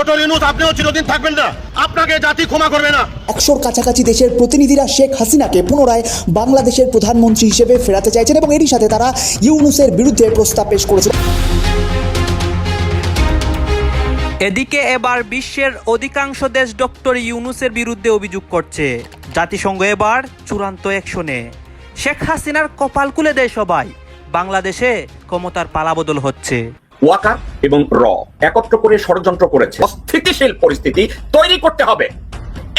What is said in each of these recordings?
Doctor Yunus আপনিও চিরদিন থাকবেন না। আপনাকে জাতি ক্ষমা করবে না। একশোর কাছাকাছি দেশের প্রতিনিধিরা শেখ হাসিনাকে পুনরায় বাংলাদেশের প্রধানমন্ত্রী হিসেবে ফেরাতে চাইছেন এবং এরই সাথে তারা ইউনুসের বিরুদ্ধে প্রস্তাব পেশ করেছেন এদিকে এবার বিশ্বের অধিকাংশ দেশ ডক্টর ইউনুসের বিরুদ্ধে অভিযোগ করছে। জাতিসংঘ এবার চূড়ান্ত অ্যাকশনে। শেখ হাসিনার কপাল খুলে দেয় সবাই। বাংলাদেশে ক্ষমতার পালাবদল হচ্ছে। ওয়াকার এবং র, একত্র করে ষড়যন্ত্র করেছে। অস্থিতিশীল পরিস্থিতি তৈরি করতে হবে।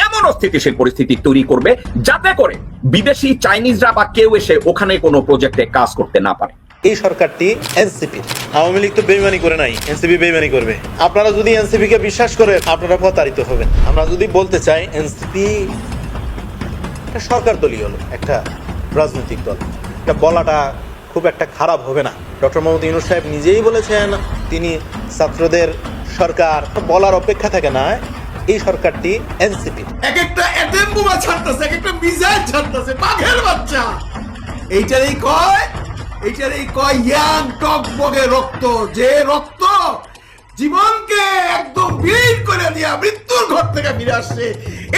এমন অস্থিতিশীল পরিস্থিতি তৈরি করবে যাতে করে বিদেশি চাইনিজরা বা কেউ এসে ওখানে কোনো প্রজেক্টে কাজ করতে না পারে। এই সরকারটি এনসিপি। আওয়ামী লীগ তো বেইমানি করে নাই, এনসিপি বেইমানি করবে। আপনারা যদি এনসিপি কে বিশ্বাস করেন, আপনারা প্রতারিত হবেন। আমরা যদি বলতে চাই, এনসিপি একটা সরকার দলীয় একটা রাজনৈতিক দল। এটা বলাটা খুব একটা খারাপ হবে না। ডক্টর মোহাম্মদ ইউনুস সাহেব নিজেই বলেছেন, তিনি ছাত্রদের সরকার বলার অপেক্ষা থাকে না এই সরকারটি এনসিপি। এক একটা এটেম বোমা ছাড়তেছে, এক একটা মিসাইল ছাড়তেছে বাঘের বাচ্চা। এইটারই কয় এইটারই কয় ইয়াং টক বগে রক্ত, যে রক্ত জীবনকে একদম বীর করে দিয়া মৃত্যুর ঘর থেকে ফিরে আসছে,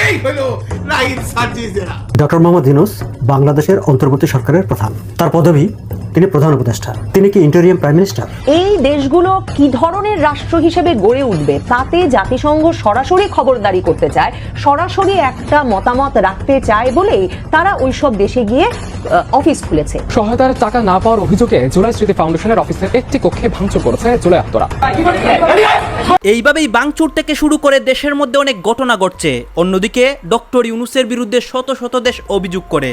এই হলো নাহিদ সার্জিজেরা ডক্টর মোহাম্মদ ইউনুস বাংলাদেশের অন্তর্বর্তী সরকারের প্রধান। তার পদবি তিনি প্রধান উপদেষ্টা। তিনি কি ইন্টেরিয়াম প্রাইম মিনিস্টার এই দেশগুলো কি ধরনের রাষ্ট্র হিসেবে গড়ে উঠবে? তাতে জাতিসংঘ সরাসরি খবরদারি করতে চায় সরাসরি একটা মতামত রাখতে চায় বলেই তারা ওইসব দেশে গিয়ে আহ, অফিস খুলেছে। সহায়তার টাকা না পাওয়ার অভিযোগে জুলাই স্মৃতি ফাউন্ডেশনের অফিসের একটি কক্ষে ভাঙচুর করেছে জুলাই আত্মরা। এইভাবেই বাংচুর থেকে শুরু করে দেশের মধ্যে অনেক ঘটনা ঘটছে। অন্যদিকে ডক্টর ইউনুসের বিরুদ্ধে শত শত দেশ অভিযোগ করে।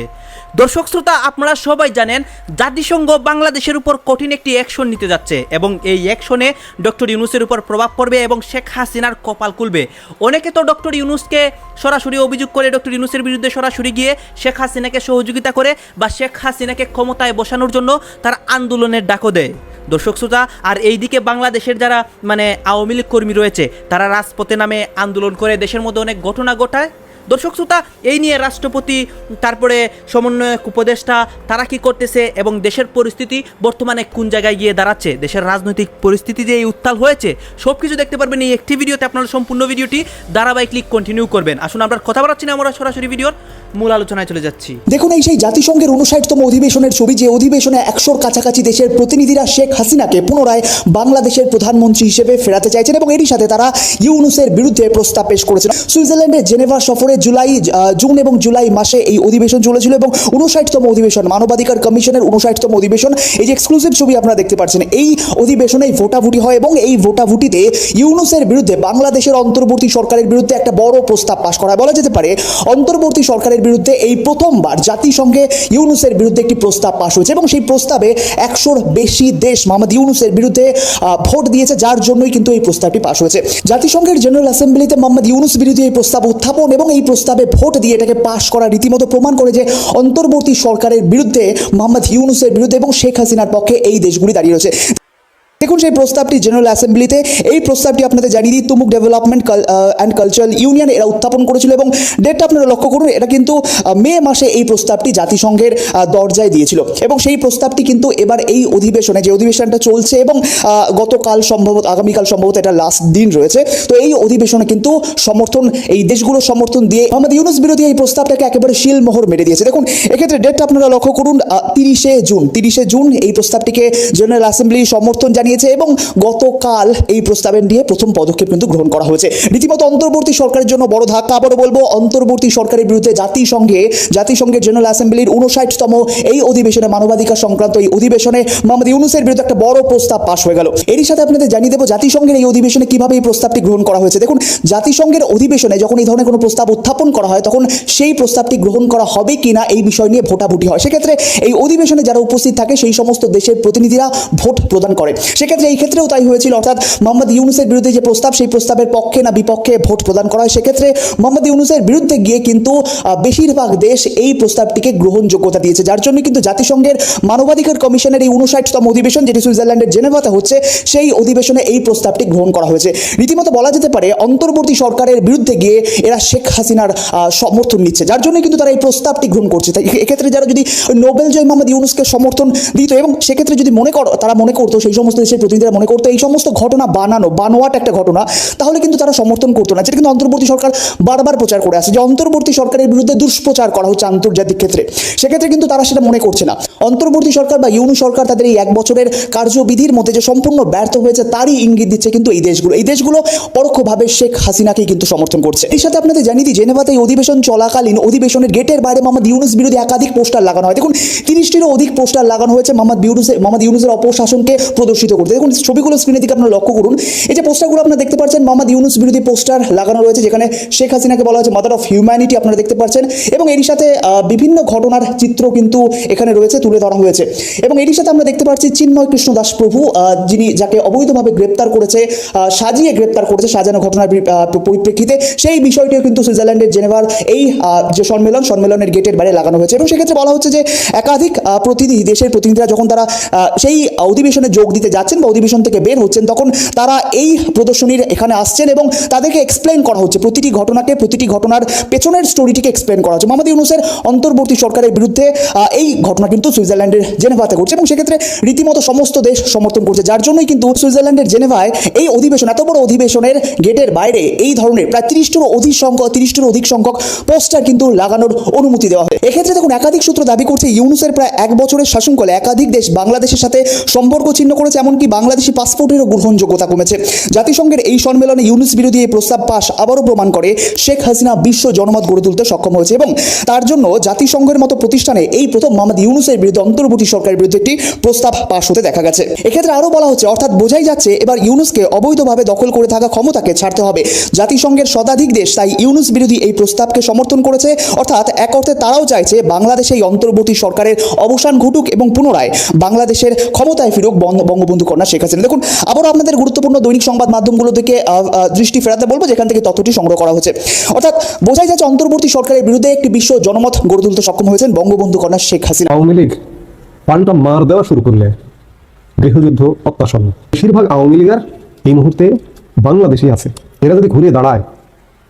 দর্শক শ্রোতা, আপনারা সবাই জানেন, জাতিসংঘ বাংলাদেশের উপর কঠিন একটি অ্যাকশন নিতে যাচ্ছে এবং এই অ্যাকশনে ডক্টর ইউনুসের উপর প্রভাব পড়বে এবং শেখ হাসিনার কপাল খুলবে। অনেকে তো ডক্টর ইউনুসকে সরাসরি অভিযোগ করে, ডক্টর ইউনুসের বিরুদ্ধে সরাসরি গিয়ে শেখ হাসিনাকে সহযোগিতা করে বা শেখ হাসিনাকে ক্ষমতায় বসানোর জন্য তার আন্দোলনের ডাকও দেয়। দর্শক শ্রোতা, আর এইদিকে বাংলাদেশের যারা মানে আওয়ামী লীগ কর্মী রয়েছে, তারা রাজপথে নামে আন্দোলন করে। দেশের মধ্যে অনেক ঘটনা ঘটায়। দর্শক শ্রোতা, এই নিয়ে রাষ্ট্রপতি, তারপরে সমন্বয়ক, উপদেষ্টা, তারা কি করতেছে এবং দেশের পরিস্থিতি বর্তমানে কোন জায়গায় গিয়ে দাঁড়াচ্ছে, দেশের রাজনৈতিক পরিস্থিতি যে এই উত্তাল হয়েছে, সব কিছু দেখতে পারবেন এই একটি ভিডিওতে। আপনারা সম্পূর্ণ ভিডিওটি ধারাবাহিক কন্টিনিউ করবেন। আসুন, আমরা কথা বলাচ্ছি না, আমরা সরাসরি ভিডিওর মূল আলোচনায় চলে যাচ্ছি। দেখুন, এই সেই জাতিসংঘের উনষাটতম অধিবেশনের ছবি, যে অধিবেশনে একশোর কাছাকাছি দেশের প্রতিনিধিরা শেখ হাসিনাকে পুনরায় বাংলাদেশের প্রধানমন্ত্রী হিসেবে ফেরাতে চাইছেন এবং এরই সাথে তারা ইউনুসের বিরুদ্ধে প্রস্তাব পেশ করেছেন। সুইজারল্যান্ডের জেনেভা সফরে জুলাই জুন এবং জুলাই মাসে এই অধিবেশন চলেছিল এবং উনষাটতম অধিবেশন, মানবাধিকার কমিশনের উনষাটতম অধিবেশন। এই যে এক্সক্লুসিভ ছবি আপনারা দেখতে পাচ্ছেন, এই অধিবেশনে ভোটাভুটি হয় এবং এই ভোটাভুটিতে ইউনুসের বিরুদ্ধে বাংলাদেশের অন্তর্বর্তী সরকারের বিরুদ্ধে একটা বড় প্রস্তাব পাশ করা বলা যেতে পারে, অন্তর্বর্তী সরকারের বিরুদ্ধে এই প্রথমবার জাতিসংঘে ইউনুসের বিরুদ্ধে একটি প্রস্তাব পাশ হয়েছে এবং সেই প্রস্তাবে একশোর বেশি দেশ মোহাম্মদ ইউনুসের বিরুদ্ধে ভোট দিয়েছে, যার জন্যই কিন্তু এই প্রস্তাবটি পাশ হয়েছে। জাতিসংঘের জেনারেল অ্যাসেম্বলিতে মোহাম্মদ ইউনুস বিরোধী এই প্রস্তাব উত্থাপন এবং এই প্রস্তাবে ভোট দিয়ে এটাকে পাশ করা রীতিমতো প্রমাণ করে যে অন্তর্বর্তী সরকারের বিরুদ্ধে মোহাম্মদ ইউনুসের বিরুদ্ধে এবং শেখ হাসিনার পক্ষে এই দেশগুলি দাঁড়িয়ে রয়েছে। দেখুন সেই প্রস্তাবটি জেনারেল অ্যাসেম্বলিতে এই প্রস্তাবটি আপনাদের জানিয়ে দিই তুমুক ডেভেলপমেন্ট অ্যান্ড কালচারাল ইউনিয়ন এরা উত্থাপন করেছিল এবং ডেটটা আপনারা লক্ষ্য করুন, এটা কিন্তু মে মাসে এই প্রস্তাবটি জাতিসংঘের দরজায় দিয়েছিল। এবং সেই প্রস্তাবটি কিন্তু এবার এই অধিবেশনে, যে অধিবেশনটা চলছে এবং গতকাল সম্ভবত, আগামীকাল সম্ভবত এটা লাস্ট দিন রয়েছে, তো এই অধিবেশনে কিন্তু সমর্থন, এই দেশগুলো সমর্থন দিয়ে আমাদের ইউনুস বিরোধী এই প্রস্তাবটাকে একেবারে শিলমোহর মেরে দিয়েছে। দেখুন, এক্ষেত্রে ডেটটা আপনারা লক্ষ্য করুন তিরিশে জুন তিরিশে জুন এই প্রস্তাবটিকে জেনারেল অ্যাসেম্বলি সমর্থন জানিয়েছে এবং গতকাল এই প্রস্তাবের নিয়ে প্রথম পদক্ষেপ কিন্তু গ্রহণ করা হয়েছে। রীতিমতো অন্তর্বর্তী সরকারের জন্য বড় ধাক্কা। আবারও বলব, অন্তর্বর্তী সরকারের বিরুদ্ধে জাতিসংঘে, জাতিসংঘের জেনারেল অ্যাসেম্বলির উনষাটতম এই অধিবেশনে মানবাধিকার সংক্রান্ত এই অধিবেশনে মোহাম্মদ ইউনুসের বিরুদ্ধে একটা বড় প্রস্তাব পাশ হয়ে গেল। এরই সাথে আপনাদের জানিয়ে দেবো, জাতিসংঘের এই অধিবেশনে কীভাবে এই প্রস্তাবটি গ্রহণ করা হয়েছে। দেখুন, জাতিসংঘের অধিবেশনে যখন এই ধরনের কোনো প্রস্তাব উত্থাপন করা হয়, তখন সেই প্রস্তাবটি গ্রহণ করা হবে কিনা এই বিষয় নিয়ে ভোটাভুটি হয়। সেক্ষেত্রে এই অধিবেশনে যারা উপস্থিত থাকে, সেই সমস্ত দেশের প্রতিনিধিরা ভোট প্রদান করে। সেক্ষেত্রে এই ক্ষেত্রেও তাই হয়েছিল। অর্থাৎ মোহাম্মদ ইউনুসের বিরুদ্ধে যে প্রস্তাব, সেই প্রস্তাবের পক্ষে না বিপক্ষে ভোট প্রদান করা হয়। সেক্ষেত্রে মোহাম্মদ ইউনুসের বিরুদ্ধে গিয়ে কিন্তু বেশিরভাগ দেশ এই প্রস্তাবটিকে গ্রহণযোগ্যতা দিয়েছে। যার জন্য কিন্তু জাতিসংঘের মানবাধিকার কমিশনের এই উনষাটতম অধিবেশন, যেটি সুইজারল্যান্ডের জেনেভাতে হচ্ছে, সেই অধিবেশনে এই প্রস্তাবটি গ্রহণ করা হয়েছে। রীতিমতো বলা যেতে পারে, অন্তর্বর্তী সরকারের বিরুদ্ধে গিয়ে এরা শেখ হাসিনার সমর্থন নিচ্ছে। যার জন্য কিন্তু তারা এই প্রস্তাবটি গ্রহণ করছে। তাই এক্ষেত্রে যারা যদি নোবেল জয় মোহাম্মদ ইউনুসকে সমর্থন দিত, এবং সেক্ষেত্রে যদি মনে করো, তারা মনে করতো সেই সমস্ত দেশের প্রতিনিধিরা মনে করতো, এই সমস্ত ঘটনা বানানো, বানোয়াট একটা ঘটনা, তাহলে কিন্তু তারা সমর্থন করতো না। যেটা কিন্তু অন্তর্বর্তী সরকার বারবার প্রচার করে আসে যে অন্তর্বর্তী সরকারের বিরুদ্ধে দুষ্প্রচার করা হচ্ছে আন্তর্জাতিক ক্ষেত্রে। সেক্ষেত্রে কিন্তু তারা সেটা মনে করছে না। অন্তর্বর্তী সরকার বা ইউনু সরকার তাদের এই এক বছরের কার্যবিধির মধ্যে যে সম্পূর্ণ ব্যর্থ হয়েছে, তারই ইঙ্গিত দিচ্ছে কিন্তু এই দেশগুলো। এই দেশগুলো পরোক্ষভাবে শেখ হাসিনাকেই কিন্তু সমর্থন করছে। এর সাথে আপনাদের জানিয়ে দিই, জেনেভাতে এই অধিবেশন চলাকালীন অধিবেশনের গেটের বাইরে মোহাম্মদ ইউনুস বিরোধী একাধিক পোস্টার লাগানো হয়। দেখুন, তিরিশটিরও অধিক পোস্টার লাগানো হয়েছে মোহাম্মদ ইউনুসের মোহাম্মদ ইউনুসের অপশাসনকে প্রদর্শিত করতে দেখুন, ছবিগুলো স্ক্রিনের দিকে আপনারা লক্ষ্য করুন। এই যে পোস্টারগুলো আপনারা দেখতে পাচ্ছেন, মোহাম্মদ ইউনুস বিরোধী পোস্টার লাগানো রয়েছে, যেখানে শেখ হাসিনাকে বলা হচ্ছে মাদার অফ হিউম্যানিটি আপনারা দেখতে পাচ্ছেন। এবং এরই সাথে বিভিন্ন ঘটনার চিত্র কিন্তু এখানে রয়েছে, তুলে ধরা হয়েছে। এবং এরই সাথে আমরা দেখতে পাচ্ছি চিন্ময় কৃষ্ণ দাস প্রভু যিনি যাকে অবৈধভাবে গ্রেপ্তার করেছে সাজিয়ে গ্রেপ্তার করেছে সাজানো ঘটনার পরিপ্রেক্ষিতে। সেই বিষয়টিও কিন্তু সুইজারল্যান্ডের জেনেভার এই যে সম্মেলন, সম্মেলনের গেটের বাইরে লাগানো হয়েছে। এবং সেক্ষেত্রে বলা হচ্ছে যে, একাধিক প্রতিনিধি, দেশের প্রতিনিধিরা যখন তারা সেই অধিবেশনে যোগ দিতে যাচ্ছেন বা অধিবেশন থেকে বের হচ্ছেন, তখন তারা এই প্রদর্শনীর এখানে আসছেন এবং তাদেরকে এক্সপ্লেন করা হচ্ছে। প্রতিটি ঘটনাকে, প্রতিটি ঘটনার পেছনের স্টোরিটিকে এক্সপ্লেন করা হচ্ছে। মোহাম্মদ ইউনুসের অন্তর্বর্তী সরকারের বিরুদ্ধে এই ঘটনা কিন্তু সুইজারল্যান্ডের জেনেভাতে ঘটছে এবং সেক্ষেত্রে রীতিমতো সমস্ত দেশ সমর্থন করছে। যার জন্যই কিন্তু সুইজারল্যান্ডের জেনেভায় এই অধিবেশন, এত বড় অধিবেশনের গেটের বাইরে এই ধরনের প্রায় তিরিশটিরও অধিক সংখ্যক, তিরিশটিরও অধিক সংখ্যক পোস্টার কিন্তু লাগানোর অনুমতি দেওয়া হয়। এক্ষেত্রে দেখুন, একাধিক সূত্র দাবি করছে, ইউনুসের প্রায় এক বছরের শাসনকালে একাধিক দেশ বাংলাদেশের সাথে সম্পর্ক ছিন্ন করেছে। এমনকি বাংলাদেশি পাসপোর্টেরও গ্রহণযোগ্যতা কমেছে। জাতিসংঘের এই সম্মেলনে ইউনুস বিরোধী এই প্রস্তাব পাশ আবারও প্রমাণ করে শেখ হাসিনা বিশ্ব জনমত গড়ে তুলতে সক্ষম হয়েছে এবং তার জন্য জাতিসংঘের মতো প্রতিষ্ঠানে এই প্রথম মোহাম্মদ ইউনুসের বিরুদ্ধে অন্তর্বর্তী সরকারের বিরুদ্ধে একটি প্রস্তাব পাশ হতে দেখা গেছে। এক্ষেত্রে আরও বলা হচ্ছে, অর্থাৎ বোঝাই যাচ্ছে এবার ইউনুসকে অবৈধভাবে দখল করে থাকা ক্ষমতাকে ছাড়তে হবে। জাতিসংঘের শতাধিক দেশ তাই ইউনুস বিরোধী এই প্রস্তাবকে সমর্থন করেছে, অর্থাৎ এক অর্থে তারাও চাইছে বাংলাদেশে এই অন্তর্বর্তী সরকারের অবসান ঘটুক এবং পুনরায় বাংলাদেশের ক্ষমতায় ফিরুক বঙ্গ- বঙ্গবন্ধু কন্যা শেখ হাসিনা। দেখুন, আবারও আপনাদের গুরুত্বপূর্ণ দৈনিক সংবাদ মাধ্যমগুলো থেকে দৃষ্টি ফেরাতে বলব, যেখান থেকে তথ্যটি সংগ্রহ করা হচ্ছে। অর্থাৎ বোঝাই যাচ্ছে অন্তর্বর্তী সরকারের বিরুদ্ধে একটি বিশ্ব জনমত গড়ে তুলতে সক্ষম হয়েছেন বঙ্গবন্ধু কন্যা শেখ হাসিনা। আওয়ামী লীগ পাল্টা মার দেওয়া শুরু করলে গৃহযুদ্ধ অত্যাসন্ন বেশিরভাগ আওয়ামী লীগার এই মুহূর্তে বাংলাদেশে আছে। এরা যদি ঘুরে দাঁড়ায়,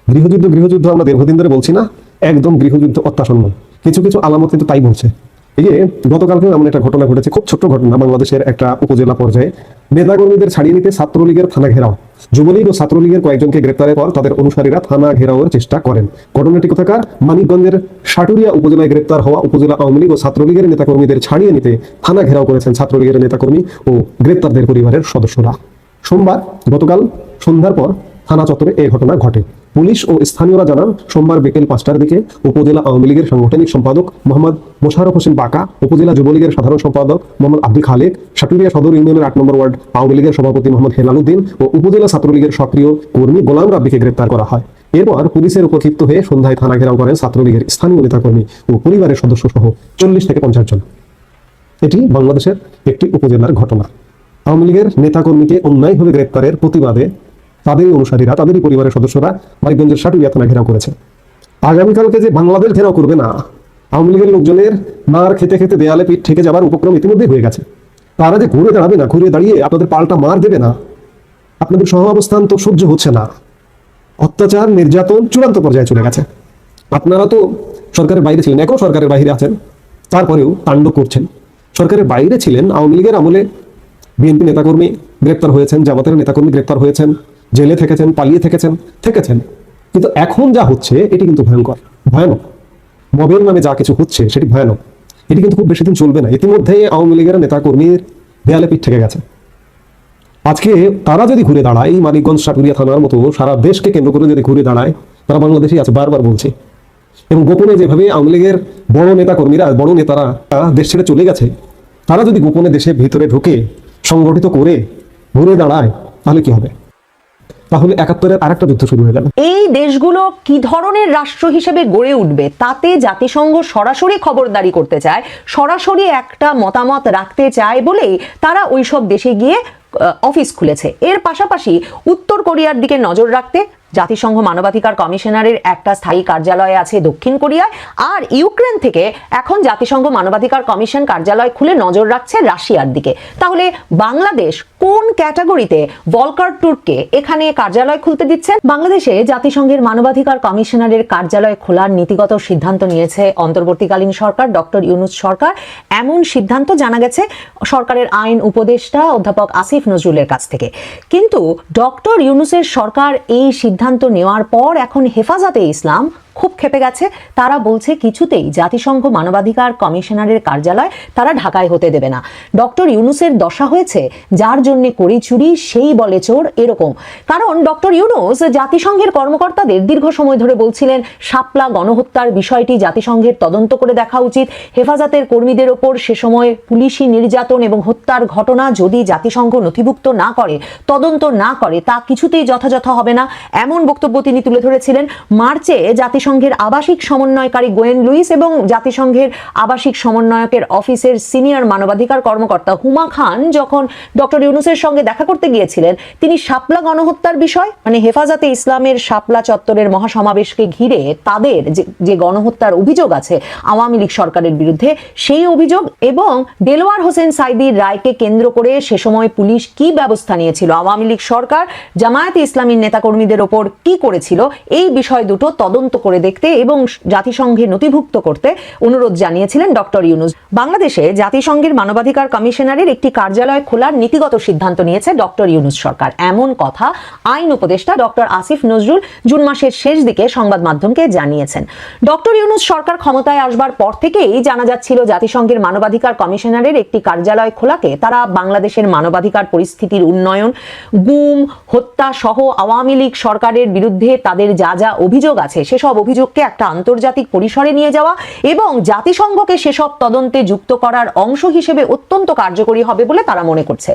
গৃহযুদ্ধ গৃহযুদ্ধ আমরা দীর্ঘদিন ধরে বলছি না, একদম গৃহযুদ্ধ অত্যাসন্ন কিছু কিছু আলামত কিন্তু তাই বলছে। এই যে গতকালকে এমন একটা ঘটনা ঘটেছে, খুব ঘটনা, বাংলাদেশের একটা উপজেলা পর্যায়ে। নেতাকর্মীদের ছাড়িয়ে নিতে ছাত্রলীগের থানা ঘেরাও। যুবলীগ ও ছাত্রলীগের কয়েকজনকে গ্রেপ্তারের পর তাদের অনুসারীরা থানা ঘেরাওয়ের চেষ্টা করেন। ঘটনাটি কোথাকার? মানিকগঞ্জের সাটুরিয়া উপজেলায় গ্রেপ্তার হওয়া উপজেলা আওয়ামী লীগ ও ছাত্রলীগের নেতাকর্মীদের ছাড়িয়ে নিতে থানা ঘেরাও করেছেন ছাত্রলীগের নেতাকর্মী ও গ্রেপ্তারদের পরিবারের সদস্যরা। সোমবার, গতকাল সন্ধ্যার পর থানা চত্বরে এই ঘটনা ঘটে। পুলিশ ও স্থানীয়রা জানান, সোমবার বিকেল পাঁচটার দিকে উপজেলা আওয়ামী লীগের সাংগঠনিক সম্পাদক মোহাম্মদ মোশারফ হোসেন বাকা, উপজেলা যুবলীগের সাধারণ সম্পাদক মোহাম্মদ আব্দুল খালেক, সাটুরিয়া সদর ইউনিয়নের আট নম্বর ওয়ার্ড আওয়ামী লীগের সভাপতি মোহাম্মদ হেলাল উদ্দিন ও উপজেলা ছাত্রলীগের সক্রিয় কর্মী গোলাম রাব্বিকে গ্রেপ্তার করা হয়। এরপর পুলিশের উপর ক্ষিপ্ত হয়ে সন্ধ্যায় থানা ঘেরাও করেন ছাত্রলীগের স্থানীয় নেতাকর্মী ও পরিবারের সদস্য সহ চল্লিশ থেকে পঞ্চাশ জন। এটি বাংলাদেশের একটি উপজেলার ঘটনা। আওয়ামী লীগের নেতাকর্মীকে অন্যায়ভাবে গ্রেপ্তারের প্রতিবাদে তাদেরই অনুসারীরা, তাদেরই পরিবারের সদস্যরা মানিকগঞ্জের সাটুরিয়া থানা ঘেরাও করেছে। আগামীকালকে যে বাংলাদেশ ঘেরাও করবে না, আওয়ামী লীগের লোকজনের মার খেতে খেতে দেয়ালে পিঠ ঠেকে যাবার উপক্রম ইতিমধ্যেই হয়ে গেছে। তারা যে ঘুরে দাঁড়াবে না, ঘুরে দাঁড়িয়ে আপনাদের পাল্টা মার দেবে না, আপনাদের সহ অবস্থান তো সহ্য হচ্ছে না। অত্যাচার, নির্যাতন চূড়ান্ত পর্যায়ে চলে গেছে। আপনারা তো সরকারের বাইরে ছিলেন, এখনও সরকারের বাইরে আছেন, তারপরেও তাণ্ডব করছেন। সরকারের বাইরে ছিলেন, আওয়ামী লীগের আমলে বিএনপি নেতাকর্মী গ্রেপ্তার হয়েছেন, জামাতের নেতাকর্মী গ্রেপ্তার হয়েছেন জেলে থেকেছেন, পালিয়ে থেকেছেন থেকেছেন। কিন্তু এখন যা হচ্ছে, এটি কিন্তু ভয়ঙ্কর, ভয়ানক। মবের নামে যা কিছু হচ্ছে, সেটি ভয়ানক। এটি কিন্তু খুব বেশি দিন চলবে না। ইতিমধ্যেই আওয়ামী লীগের নেতাকর্মীর দেয়ালে পিঠ থেকে গেছে। আজকে তারা যদি ঘুরে দাঁড়ায় এই মানিকগঞ্জ সাটুরিয়া থানার মতো সারা দেশকে কেন্দ্র করে যদি ঘুরে দাঁড়ায়, তারা বাংলাদেশে আছে, বারবার বলছে। এবং গোপনে যেভাবে আওয়ামী লীগের বড় নেতা কর্মীরা বড় নেতারা দেশ ছেড়ে চলে গেছে, তারা যদি গোপনে দেশের ভিতরে ঢুকে, সংগঠিত করে ঘুরে দাঁড়ায়, তাহলে কি হবে? তাহলে একাত্তরের আরেকটা যুদ্ধ শুরু হয়ে গেল। এই দেশগুলো কি ধরনের রাষ্ট্র হিসেবে গড়ে উঠবে, তাতে জাতিসংঘ সরাসরি খবরদারি করতে চায়, সরাসরি একটা মতামত রাখতে চায় বলেই তারা ওইসব দেশে গিয়ে অফিস খুলেছে। এর পাশাপাশি উত্তর কোরিয়ার দিকে নজর রাখতে জাতিসংঘ মানবাধিকার কমিশনারের একটা স্থায়ী কার্যালয় আছে দক্ষিণ কোরিয়ায়। আর ইউক্রেন থেকে এখন জাতিসংঘ মানবাধিকার কমিশন কার্যালয় খুলে নজর রাখছে রাশিয়ার দিকে। তাহলে বাংলাদেশ কোন ক্যাটাগরিতে ভলকার টুরকে এখানে কার্যালয় খুলতে দিচ্ছেন বাংলাদেশে জাতিসংঘের মানবাধিকার কমিশনারের কার্যালয় খোলার নীতিগত সিদ্ধান্ত নিয়েছে অন্তর্বর্তীকালীন সরকার ডক্টর ইউনুস সরকার। এমন সিদ্ধান্ত জানা গেছে সরকারের আইন উপদেষ্টা অধ্যাপক আসিফ নজরুলের কাছ থেকে। কিন্তু ডক্টর ইউনুসের সরকার এই সিদ্ধান্ত নেওয়ার পর এখন হেফাজতে ইসলাম খুব খেপে গেছে। তারা বলছে, কিছুতেই জাতিসংঘ মানবাধিকার কমিশনারের কার্যালয় তারা ঢাকায় হতে দেবে না। ডক্টর ইউনুসের দশা হয়েছে, যার জন্য করি চুরি সেই বলে চোর এরকম। কারণ ডক্টর ইউনুস জাতিসংঘের কর্মকর্তাদের দীর্ঘ সময় ধরে বলছিলেন, শাপলা গণহত্যার বিষয়টি জাতিসংঘের তদন্ত করে দেখা উচিত। হেফাজতের কর্মীদের ওপর সে সময় পুলিশি নির্যাতন এবং হত্যার ঘটনা যদি জাতিসংঘ নথিভুক্ত না করে, তদন্ত না করে, তা কিছুতেই যথাযথ হবে না। এমন বক্তব্য তিনি তুলে ধরেছিলেন। মার্চে জাতিসংঘের আবাসিক সমন্বয়কারী গোয়েন লুইস এবং জাতিসংঘের আবাসিক সমন্বয়কের অফিসের সিনিয়র মানবাধিকার কর্মকর্তা হুমা খান যখন ডক্টর ইউনুসের সঙ্গে দেখা করতে গিয়েছিলেন, তিনি শাপলা গণহত্যার বিষয় মানে হেফাজতে ইসলামের শাপলা চত্বরের মহাসমাবেশকে ঘিরে তাদের যে গণহত্যার অভিযোগ আছে, আওয়ামী লীগ সরকারের বিরুদ্ধে সেই অভিযোগ এবং দেলোয়ার হোসেন সাইদির রায়কে কেন্দ্র করে সে সময় পুলিশ কি ব্যবস্থা নিয়েছিল, আওয়ামী লীগ সরকার, জামায়াতে ইসলামীর নেতাকর্মীদের ওপর কি করেছিল, এই বিষয় দুটো তদন্ত করে দেখতে এবং জাতিসংঘে নথিভুক্ত করতে অনুরোধ জানিয়েছিলেন ডক্টর ইউনুস। বাংলাদেশে জাতিসংঘের মানবাধিকার কমিশনারের একটি কার্যালয় খোলার নীতিগত সিদ্ধান্ত নিয়েছে ডক্টর ইউনুস সরকার। এমন কথা আইন উপদেষ্টা ডক্টর আসিফ নজরুল জুন মাসের শেষ দিকে সংবাদ মাধ্যমকে জানিয়েছেন। ডক্টর ইউনুস সরকার ক্ষমতায় আসবার পর থেকেই জানা যাচ্ছিল জাতিসংঘের মানবাধিকার কমিশনারের একটি কার্যালয় খোলাকে তারা বাংলাদেশের মানবাধিকার পরিস্থিতির উন্নয়ন, গুম, হত্যা সহ আওয়ামী লীগ সরকারের বিরুদ্ধে তাদের যা যা অভিযোগ আছে সেসব অভিযোগকে একটা আন্তর্জাতিক পরিসরে নিয়ে যাওয়া এবং জাতিসংঘকে সেসব তদন্তে যুক্ত করার অংশ হিসেবে অত্যন্ত কার্যকরী হবে বলে তারা মনে করছে।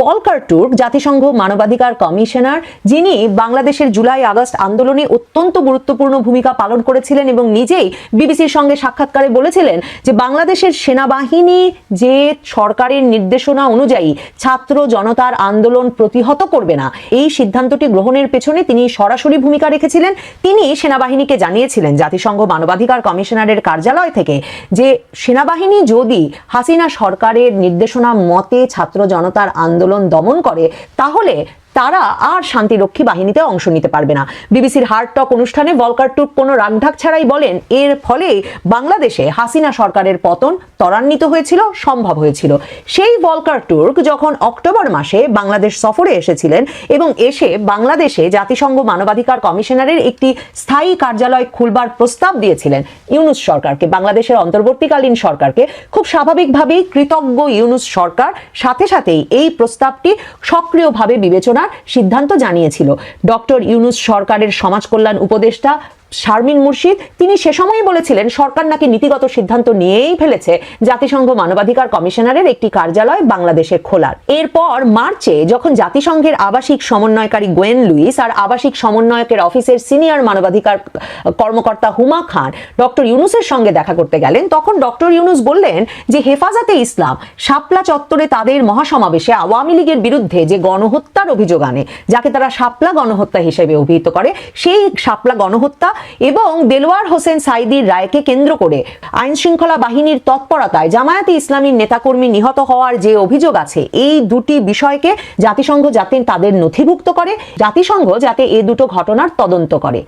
ভলকার টুর্ক, জাতিসংঘ মানবাধিকার কমিশনার, যিনি বাংলাদেশের জুলাই আগস্ট আন্দোলনে অত্যন্ত গুরুত্বপূর্ণ ভূমিকা পালন করেছিলেন এবং নিজেই বিবিসির সঙ্গে সাক্ষাৎকারে বলেছিলেন যে বাংলাদেশের সেনাবাহিনী যে সরকারের নির্দেশনা অনুযায়ী ছাত্র জনতার আন্দোলন প্রতিহত করবে না, এই সিদ্ধান্তটি গ্রহণের পেছনে তিনি সরাসরি ভূমিকা রেখেছিলেন। তিনি সেনাবাহিনীকে জানিয়েছিলেন জাতিসংঘ মানবাধিকার কমিশনারের কার্যালয় থেকে যে সেনাবাহিনী যদি হাসিনা সরকারের নির্দেশনা মতে ছাত্র জনতার আন্দোলন দমন করে, তাহলে তারা আর শান্তিরক্ষী বাহিনীতে অংশ নিতে পারবে না। বিবিসির হার্ট টক অনুষ্ঠানে ভলকার টুক কোনো রাগঢাক ছাড়াই বলেন, এর ফলে বাংলাদেশে হাসিনা সরকারের পতন ত্বরান্বিত হয়েছিল, সম্ভব হয়েছিল। সেই ভলকার টুর্ক যখন অক্টোবর মাসে বাংলাদেশ সফরে এসেছিলেন এবং এসে বাংলাদেশে জাতিসংঘ মানবাধিকার কমিশনারের একটি স্থায়ী কার্যালয় খুলবার প্রস্তাব দিয়েছিলেন ইউনুস সরকারকে, বাংলাদেশের অন্তর্বর্তীকালীন সরকারকে, খুব স্বাভাবিকভাবেই কৃতজ্ঞ ইউনুস সরকার। সাথে সাথেই এই প্রস্তাবটি সক্রিয়ভাবে বিবেচনার সিদ্ধান্ত জানিয়েছিল। ডক্টর ইউনুস সরকারের সমাজ কল্যাণ উপদেষ্টা শারমিন মুর্শিদ, তিনি সে সময়ই বলেছিলেন, সরকার নাকি নীতিগত সিদ্ধান্ত নিয়েই ফেলেছে। জাতিসংঘ মানবাধিকার কমিশনারের একটি কার্যালয় বাংলাদেশে খোলার। এরপর মার্চে যখন জাতিসংঘের আবাসিক সমন্বয়কারী গোয়েন লুইস আর আবাসিক সমন্বয়কের অফিসের সিনিয়র মানবাধিকার কর্মকর্তা হুমা খান ডক্টর ইউনুসের সঙ্গে দেখা করতে গেলেন, তখন ডক্টর ইউনুস বললেন যে, হেফাজতে ইসলাম, শাপলা চত্বরে তাদের মহাসমাবেশে আওয়ামী লীগের বিরুদ্ধে যে গণহত্যার অভিযোগ আনে, যাকে তারা শাপলা গণহত্যা হিসেবে অভিহিত করে, সেই শাপলা গণহত্যা এবং দেলোয়ার হোসেন সাইদির রায়কে কেন্দ্র করে আইন শৃঙ্খলা বাহিনীর তৎপরতায় জামায়াতে ইসলামীর নেতাকর্মী নিহত হওয়ার যে অভিযোগ আছে, এই দুটি বিষয়কে জাতিসংঘ যাতে তাদের নথিভুক্ত করে, জাতিসংঘ যাতে এই দুটো ঘটনার তদন্ত করে।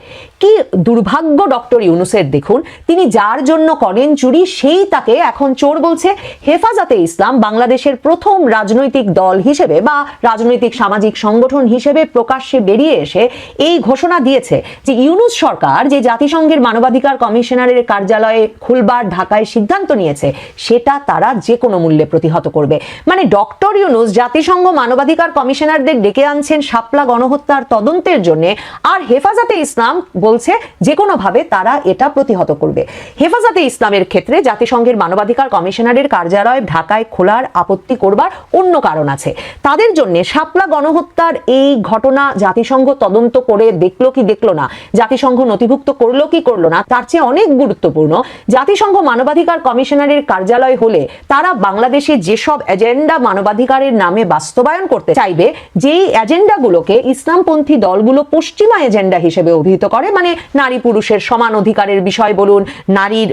কি দুর্ভাগ্য ডক্টর ইউনুসের দেখুন, তিনি যার জন্য করেন চুরি, সেই তাকে এখন চোর বলছে। হেফাজতে ইসলাম বাংলাদেশের প্রথম রাজনৈতিক দল হিসেবে বা রাজনৈতিক সামাজিক সংগঠন হিসেবে প্রকাশ্যে বেরিয়ে এসে এই ঘোষণা দিয়েছে যে ইউনুস সরকার যে জাতিসংঘের মানবাধিকার কমিশনারের কার্যালয়ে খুলবার ঢাকায় সিদ্ধান্ত নিয়েছে, সেটা তারা যে কোনো মূল্যে প্রতিহত করবে। মানে ডক্টর ইউনুস জাতিসংঘ মানবাধিকার কমিশনারদের ডেকে আনছেন শাপলা গণহত্যার তদন্তের জন্য, আর হেফাজতে ইসলাম বলছে যে কোনোভাবে তারা এটা প্রতিহত করবে। হেফাজতে ইসলামের ক্ষেত্রে জাতিসংঘের মানবাধিকার কমিশনারের কার্যালয় ঢাকায় খোলার আপত্তি করবার অন্য কারণ আছে। তাদের জন্য শাপলা গণহত্যার এই ঘটনা জাতিসংঘ তদন্ত করে দেখল কি দেখল না? জাতিসংঘ নথিভুক্ত নথিভুক্ত করল কি করল না, তার চেয়ে অনেক গুরুত্বপূর্ণ। জাতিসংঘ মানবাধিকার কমিশনারের কার্যালয় হলে তারা বাংলাদেশে যেসব এজেন্ডা মানবাধিকারের নামে বাস্তবায়ন করতে চাইবে, যেই এজেন্ডাগুলোকে ইসলামপন্থী দলগুলো পশ্চিমা এজেন্ডা হিসেবে অভিহিত করে মানে নারী পুরুষের সমান অধিকারের বিষয় বলুন, নারীর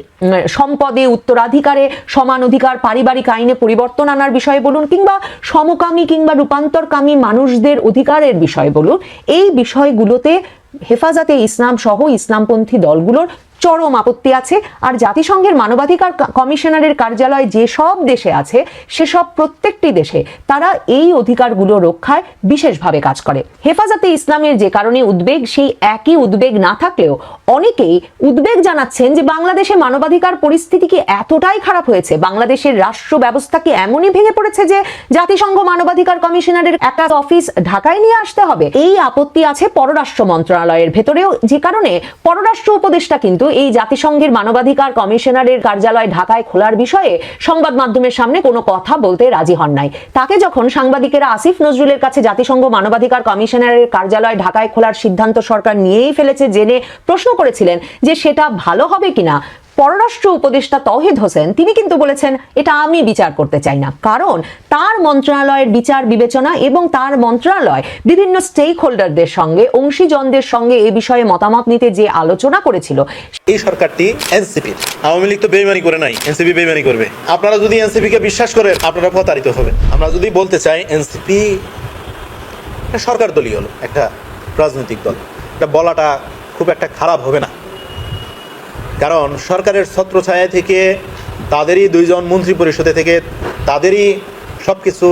সম্পদে উত্তরাধিকারে সমান অধিকার, পারিবারিক আইনে পরিবর্তন আনার বিষয় বলুন, কিংবা সমকামী কিংবা রূপান্তরকামী মানুষদের অধিকারের বিষয় বলুন, এই বিষয়গুলোতে হেফাজতে ইসলাম সহ ইসলামপন্থী দলগুলোর চরম আপত্তি আছে। আর জাতিসংঘের মানবাধিকার কমিশনারের কার্যালয় যেসব দেশে আছে সেসব প্রত্যেকটি দেশে তারা এই অধিকারগুলো রক্ষায় বিশেষভাবে কাজ করে। হেফাজতে ইসলামের যে কারণে উদ্বেগ, সেই একই উদ্বেগ না থাকলেও অনেকেই উদ্বেগ জানাচ্ছেন যে বাংলাদেশে মানবাধিকার পরিস্থিতি কি এতটাই খারাপ হয়েছে? বাংলাদেশের রাষ্ট্র ব্যবস্থা কি এমনই ভেঙে পড়েছে যে জাতিসংঘ মানবাধিকার কমিশনারের একটা অফিস ঢাকায় নিয়ে আসতে হবে? এই আপত্তি আছে পররাষ্ট্র মন্ত্রণালয়ের ভেতরেও, যে কারণে পররাষ্ট্র উপদেষ্টা কিন্তু এই জাতিসংঘের মানবাধিকার কমিশনারের কার্যালয় ঢাকায় খোলার বিষয়ে সংবাদ মাধ্যমের সামনে কোনো কথা বলতে রাজি হন নাই। তাকে যখন সাংবাদিকেরা আসিফ নজরুলের কাছে জাতিসংঘ মানবাধিকার কমিশনারের কার্যালয় ঢাকায় খোলার সিদ্ধান্ত সরকার নিয়েই ফেলেছে জেনে প্রশ্ন করেছিলেন যে সেটা ভালো হবে কিনা। পররাষ্ট্র উপদেষ্টা তৌহিদ হোসেন, তিনি কিন্তু বলেছেন, এটা আমি বিচার করতে চাই না। কারণ তার মন্ত্রণালয়ের বিচার বিবেচনা এবং তার মন্ত্রণালয় বিভিন্ন স্টেক হোল্ডারদের সঙ্গে, অংশীজনদের সঙ্গে এ বিষয়ে মতামত নিতে যে আলোচনা করেছিল, এই সরকারটি এনসিপি, আওয়ামী লীগ তো বেইমানি করে নাই, এনসিপি বেইমানি করবে। আপনারা যদি এনসিপি কে বিশ্বাস করেন, আপনারা প্রতারিত হবেন। আমরা যদি বলতে চাই, এনসিপি সরকার দলীয় হলো একটা রাজনৈতিক দল। এটা বলাটা খুব একটা খারাপ হবে না। কারণ সরকারের ছত্রছায়া থেকে তাদেরই দুইজন মন্ত্রী পরিষদে থেকে তাদেরই সব কিছু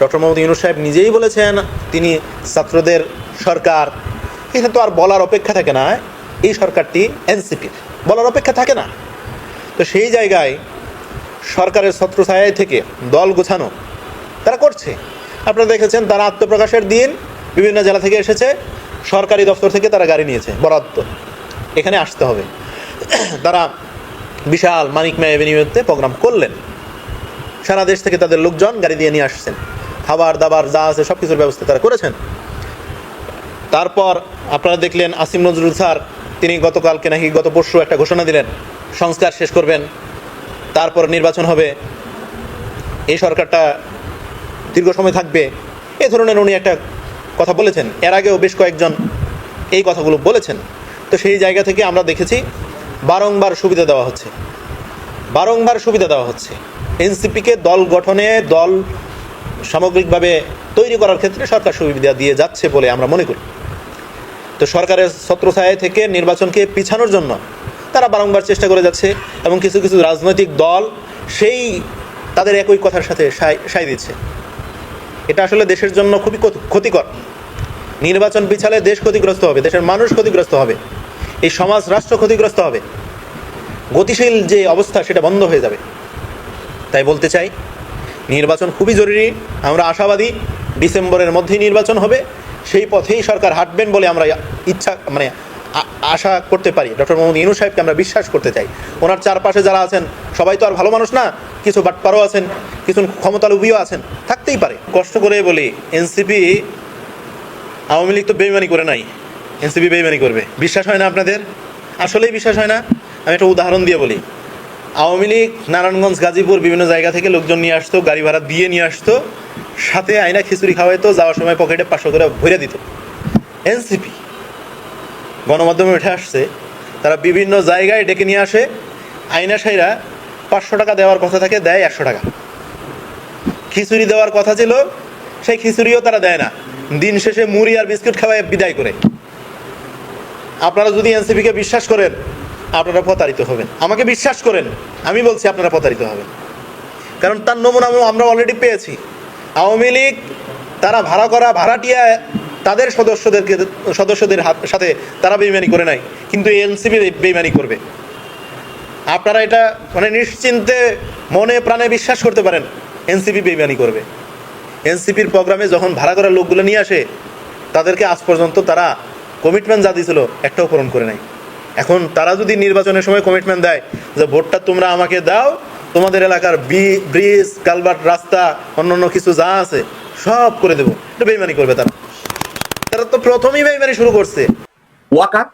ডক্টর মোহাম্মদ ইউনুস সাহেব নিজেই বলেছেন, তিনি ছাত্রদের সরকার। এখানে তো আর বলার অপেক্ষা থাকে না, এই সরকারটি এনসিপির। বলার অপেক্ষা থাকে না। তো সেই জায়গায় সরকারের ছত্রছায়ায় থেকে দল গোছানো তারা করছে। আপনারা দেখেছেন তারা আত্মপ্রকাশের দিন, বিভিন্ন জেলা থেকে এসেছে, সরকারি দপ্তর থেকে তারা গাড়ি নিয়েছে, বরাদ্দ। এখানে আসতে হবে। তারা বিশাল মানিক মে অ্যাভিনিউতে প্রোগ্রাম করলেন। সারা দেশ থেকে তাদের লোকজন গাড়ি দিয়ে নিয়ে আসছেন। খাবার, দাবার যা আছে সব কিছুর ব্যবস্থা তারা করেছেন। তারপর আপনারা দেখলেন আসিম নজরুল স্যার, তিনি গতকালকে নাকি গত পরশু একটা ঘোষণা দিলেন, সংস্কার শেষ করবেন, তারপর নির্বাচন হবে, এই সরকারটা দীর্ঘ সময় থাকবে, এ ধরনের উনি একটা কথা বলেছেন। এর আগেও বেশ কয়েকজন এই কথাগুলো বলেছেন। তো সেই জায়গা থেকে আমরা দেখেছি বারংবার সুবিধা দেওয়া হচ্ছে। বারংবার সুবিধা দেওয়া হচ্ছে। এনসিপিকে দল গঠনে দল সামগ্রিকভাবে তৈরি করার ক্ষেত্রে সরকার সুবিধা দিয়ে যাচ্ছে বলে আমরা মনে করি। তো সরকারের ছত্রছায়া থেকে নির্বাচনকে পিছানোর জন্য তারা বারংবার চেষ্টা করে যাচ্ছে এবং কিছু কিছু রাজনৈতিক দল সেই তাদের একই কথার সাথে সায় দিচ্ছে। এটা আসলে দেশের জন্য খুবই ক্ষতি- ক্ষতিকর। নির্বাচন পিছালে দেশ ক্ষতিগ্রস্ত হবে, দেশের মানুষ ক্ষতিগ্রস্ত হবে, এই সমাজ, রাষ্ট্র ক্ষতিগ্রস্ত হবে। গতিশীল যে অবস্থা, সেটা বন্ধ হয়ে যাবে। তাই বলতে চাই, নির্বাচন খুবই জরুরি। আমরা আশাবাদী ডিসেম্বরের মধ্যেই নির্বাচন হবে। সেই পথেই সরকার হাঁটবেন বলে আমরা ইচ্ছা মানে আশা করতে পারি। ডক্টর মোহাম্মদ ইনু সাহেবকে আমরা বিশ্বাস করতে চাই। ওনার চারপাশে যারা আছেন, সবাই তো আর ভালো মানুষ না, কিছু বাটপারও আছেন, কিছু ক্ষমতালোভীও আছেন, থাকতেই পারে। কষ্ট করে বলি, এনসিপি আওয়ামী লীগ তো বেইমানি করে নাই। এনসিপি বেইমানি করবে। বিশ্বাস হয় না আপনাদের? আসলেই বিশ্বাস হয় না। আমি একটা উদাহরণ দিয়ে বলি। আওয়ামী লীগ, নারায়ণগঞ্জ, গাজীপুর বিভিন্ন জায়গা থেকে লোকজন নিয়ে আসতো, গাড়ি ভাড়া দিয়ে নিয়ে আসতো, সাথে আয়না খিচুড়ি খাওয়াইতো, যাওয়ার সময় পকেটে পাঁচশো করে ভরে দিত। এনসিপি গণমাধ্যমে উঠে আসছে, তারা বিভিন্ন জায়গায় ডেকে নিয়ে আসে, আয়না সাইরা পাঁচশো টাকা দেওয়ার কথা থাকে, দেয় একশো টাকা। খিচুড়ি দেওয়ার কথা ছিল, সেই খিচুড়িও তারা দেয় না। দিন শেষে মুড়ি আর বিস্কুট খাওয়ায় বিদায় করে। আপনারা যদি এনসিপিকে বিশ্বাস করেন আপনারা প্রতারিত হবেন। আমাকে বিশ্বাস করেন, আমি বলছি আপনারা প্রতারিত হবেন। কারণ তার নমুনা আমরা অলরেডি পেয়েছি। আওয়ামী লীগ, তারা ভাড়া করা ভাড়াটিয়া তাদের সদস্যদেরকে, সদস্যদের সাথে তারা বেইমানি করে নাই, কিন্তু এনসিপি বেইমানি করবে। আপনারা এটা মানে নিশ্চিন্তে মনে প্রাণে বিশ্বাস করতে পারেন, এনসিপি বেইমানি করবে। এনসিপির প্রোগ্রামে যখন ভাড়া করা লোকগুলো নিয়ে আসে, তাদেরকে আজ পর্যন্ত তারা কমিটমেন্ট যা দিয়েছিল, একটাও পূরণ করে নাই। এখন তারা যদি নির্বাচনের সময় কমিটমেন্ট দেয় যে ভোটটা তোমরা আমাকে দাও, তোমাদের এলাকার ব্রিজ কালভার্ট রাস্তা, অন্যান্য কিছু যা আছে, সব করে দেবো। এটা বেইমানি করবে তারা। তারা তো প্রথমেই বেইমানি শুরু করছে। ওয়াকার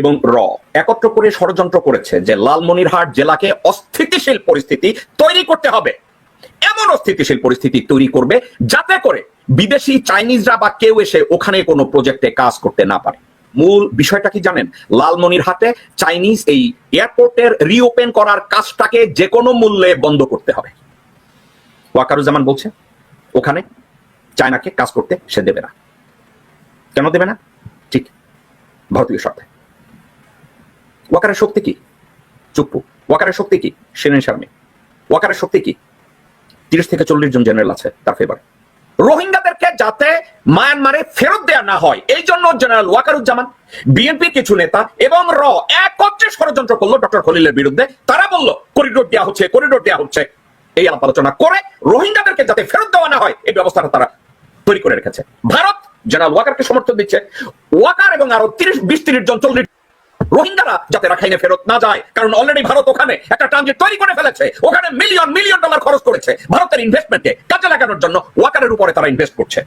এবং র একত্র করে ষড়যন্ত্র করেছে যে লালমনিরহাট জেলাকে অস্থিতিশীল পরিস্থিতি তৈরি করতে হবে। এমন অস্থিতিশীল পরিস্থিতি তৈরি করবে যাতে করে বিদেশি চাইনিজরা বা কেউ এসে ওখানে কোনো প্রজেক্টে কাজ করতে না পারে। মূল বিষয়টা কি জানেন? লালমনিরহাটে চাইনিজ এই এয়ারপোর্টের রিওপেন করার কাজটাকে যে কোনো মূল্যে বন্ধ করতে হবে। ওয়াকারুজ্জামান বলছে, ওখানে চায়নাকে কাজ করতে সে দেবে না। কেন দেবে না? ঠিক, ভারতীয় স্বার্থে। ওয়াকারের শক্তি কি? চুপ্পু ওয়াকারের শক্তি কি? সেরেন শারমি ওয়াকারের শক্তি কি? তিরিশ থেকে চল্লিশ জন জেনারেল আছে তার ফেভারে রোহিঙ্গাদেরকে যাতে মায়ানমারে ফেরত দেওয়া না হয়। এই জন্য জেনারেল ওয়াকারুজ্জামান বিএনপির কিছু নেতা এবং র একত্রে ষড়যন্ত্র করল ডক্টর খলিলের বিরুদ্ধে। তারা বলল, করিডোর দেওয়া হচ্ছে, করিডোর দেওয়া হচ্ছে। এই আলাপ আলোচনা করে রোহিঙ্গাদেরকে যাতে ফেরত দেওয়া না হয়, এই ব্যবস্থাটা তারা তৈরি করে রেখেছে। ভারত জেনারেল ওয়াকারকে সমর্থন দিচ্ছে। ওয়াকার এবং আরও তিরিশ, বিশ, তিরিশ জন চল্লিশ রোহিঙ্গারা যাতে রাখাইনে ফেরত না যায়, কারণ অলরেডি ভারত ওখানে একটা ট্রানজিট তৈরি করে ফেলেছে, ওখানে মিলিয়ন মিলিয়ন ডলার খরচ করেছে। ভারতের ইনভেস্টমেন্টকে কাজে লাগানোর জন্য ওয়াকারের উপরে তারা ইনভেস্ট করছে।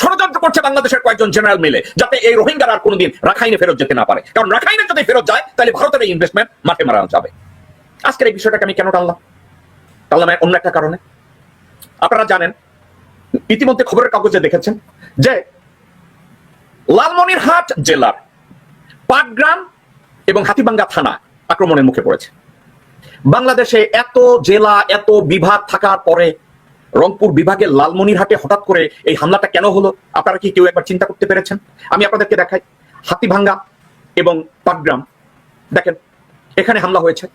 ষড়যন্ত্র করছে বাংলাদেশের কয়েকজন জেনারেল মিলে, যাতে এই রোহিঙ্গারা আর কোনোদিন রাখাইনে ফেরত যেতে না পারে। কারণ রাখাইনে যদি ফেরত যায়, তাহলে ভারতের এই ইনভেস্টমেন্ট মাঠে মারা যাবে। আজকের এই বিষয়টাকে আমি কেন টানলাম? টানলাম অন্য একটা কারণে। আপনারা জানেন, ইতিমধ্যে খবরের কাগজে দেখেছেন যে লালমনিরহাট জেলার পাটগ্রাম এবং হাতিবাঙ্গা থানা আক্রমণের মুখে পড়েছে। বাংলাদেশে এত জেলা, এত বিভাগ থাকার পরে রংপুর বিভাগের লালমনিরহাটে হঠাৎ করে এই হামলাটা কেন হলো? আপনারা কি কেউ একবার চিন্তা করতে পেরেছেন? আমি আপনাদেরকে দেখাই। হাতিভাঙ্গা এবং পাটগ্রাম, দেখেন, এখানে হামলা হয়েছে।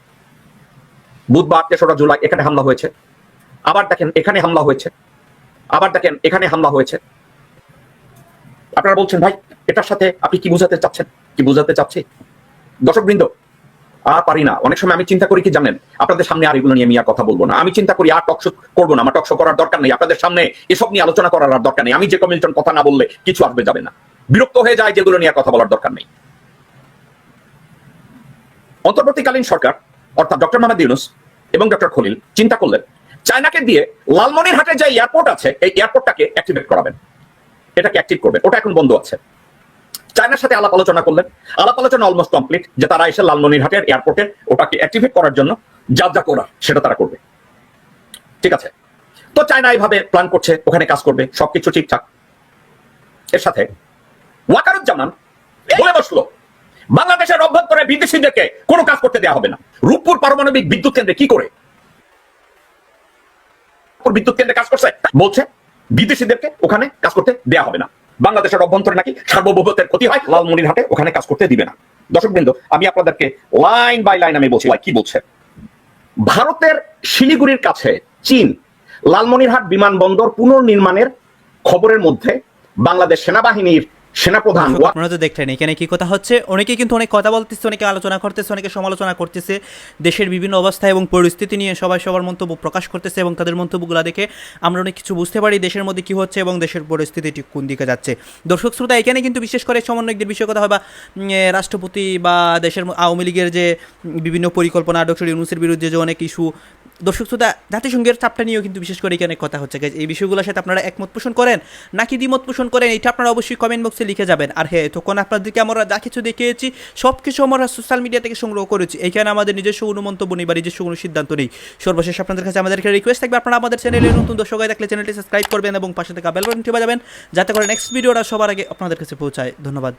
বুধবার তেসরা জুলাই এখানে হামলা হয়েছে। আবার দেখেন, এখানে হামলা হয়েছে। আবার দেখেন, এখানে হামলা হয়েছে। আপনারা বলছেন, ভাই, এটার সাথে আপনি কি বুঝাতে চাচ্ছেন? কি বুঝাতে চাচ্ছি? দর্শকবৃন্দ, আর পারি না। অনেক সময় আমি চিন্তা করি কি জানেন, আপনাদের সামনে আর এগুলো নিয়ে আমি আর কথা বলব না। আমি চিন্তা করি আর টকশো করব না, আমার টকশো করার দরকার নেই। আপনাদের সামনে এসব নিয়ে আলোচনা করার আর দরকার নেই। আমি যে কমিশন কথা না বললে কিছু আসবে যাবে না। বিরক্ত হয়ে যায় যেগুলো নিয়ে কথা বলার দরকার নেই। অন্তর্বর্তীকালীন সরকার, অর্থাৎ ডক্টর মোহাম্মদ ইউনুস এবং ডক্টর খলিল চিন্তা করলেন, চায়নাকে দিয়ে লালমনিরহাটে যে এয়ারপোর্ট আছে, এই এয়ারপোর্টটাকে অ্যাক্টিভেট করাবেন। এটাকে অ্যাক্টিভ করবেন। ওটা এখন বন্ধ আছে। চায়নার সাথে আলাপ আলোচনা করলেন। আলাপ আলোচনা অলমোস্ট কমপ্লিট যে তারা এসে লালমনিরহাটের এয়ারপোর্টে ওটাকে অ্যাক্টিভেট করার জন্য যা যা করা সেটা তারা করবে। ঠিক আছে? তো চায়না এইভাবে প্ল্যান করছে, ওখানে কাজ করবে, সবকিছু ঠিকঠাক। এর সাথে ওয়াকারুজ্জামান বলে বসল, বাংলাদেশের অভ্যন্তরে বিদেশিদেরকে কোনো কাজ করতে দেওয়া হবে না। রূপপুর পারমাণবিক বিদ্যুৎ কেন্দ্রে কি করে? বিদ্যুৎ কেন্দ্রে কাজ করছে, বলছে, বিদেশিদেরকে ওখানে কাজ করতে দেয়া হবে না। বাংলাদেশের অভ্যন্তরে নাকি সার্বভৌমত্বের ক্ষতি হয়? লালমনির হাটে ওখানে কাজ করতে দিবে না। দর্শক বৃন্দ আমি আপনাদেরকে লাইন বাই লাইন আমি বলছি। কি বলছে ভারতের শিলিগুড়ির কাছে চীন, লালমনিরহাট বিমানবন্দর পুনর্নির্মাণের খবরের মধ্যে বাংলাদেশ সেনাবাহিনীর সেনাপ্রধান আপনারা তো দেখলেন এখানে কি কথা হচ্ছে? অনেকে কিন্তু অনেক কথা বলতেছে অনেকে আলোচনা করতেছে অনেকে সমালোচনা করতেছে। দেশের বিভিন্ন অবস্থা এবং পরিস্থিতি নিয়ে সবাই সবার মন্তব্য প্রকাশ করতেছে এবং তাদের মন্তব্যগুলো দেখে আমরা অনেক কিছু বুঝতে পারি দেশের মধ্যে কি হচ্ছে এবং দেশের পরিস্থিতিটি কোন দিকে যাচ্ছে। দর্শক শ্রোতা এখানে কিন্তু বিশেষ করে সমন্বয়কদের বিষয়ে কথা হয় বা রাষ্ট্রপতি বা দেশের আওয়ামী লীগের যে বিভিন্ন পরিকল্পনা ডক্টর ইউনুসের বিরুদ্ধে যে অনেক ইস্যু দর্শক শ্রোতা, জাতিসংঘের চাপটা নিয়েও কিন্তু বিশেষ করে এখানে কথা হচ্ছে। এই বিষয়গুলোর সাথে আপনারা একমত পোষণ করেন নাকি দ্বিমত পোষণ করেন, এটা আপনারা অবশ্যই কমেন্ট বক্সে লিখে যাবেন। আর হ্যাঁ তখন আপনাদেরকে আমরা যা কিছু দেখিয়েছি সব কিছু আমরা সোশ্যাল মিডিয়া থেকে সংগ্রহ করেছি। এখানে আমাদের নিজস্ব কোনো মন্তব্য নেই বা নিজস্ব কোনো সিদ্ধান্ত নেই। সর্বশেষ আপনাদের কাছে আমাদেরকে রিকোয়েস্ট থাকবে, আপনারা আমাদের চ্যানেলে নতুন দর্শক হয়ে থাকলে চ্যানেলটি সাবস্ক্রাইব করবেন এবং পাশে থাকা বেল বাজাবেন যাতে করে নেক্সট ভিডিওটা সবার আগে আপনাদের কাছে পৌঁছায়। ধন্যবাদ।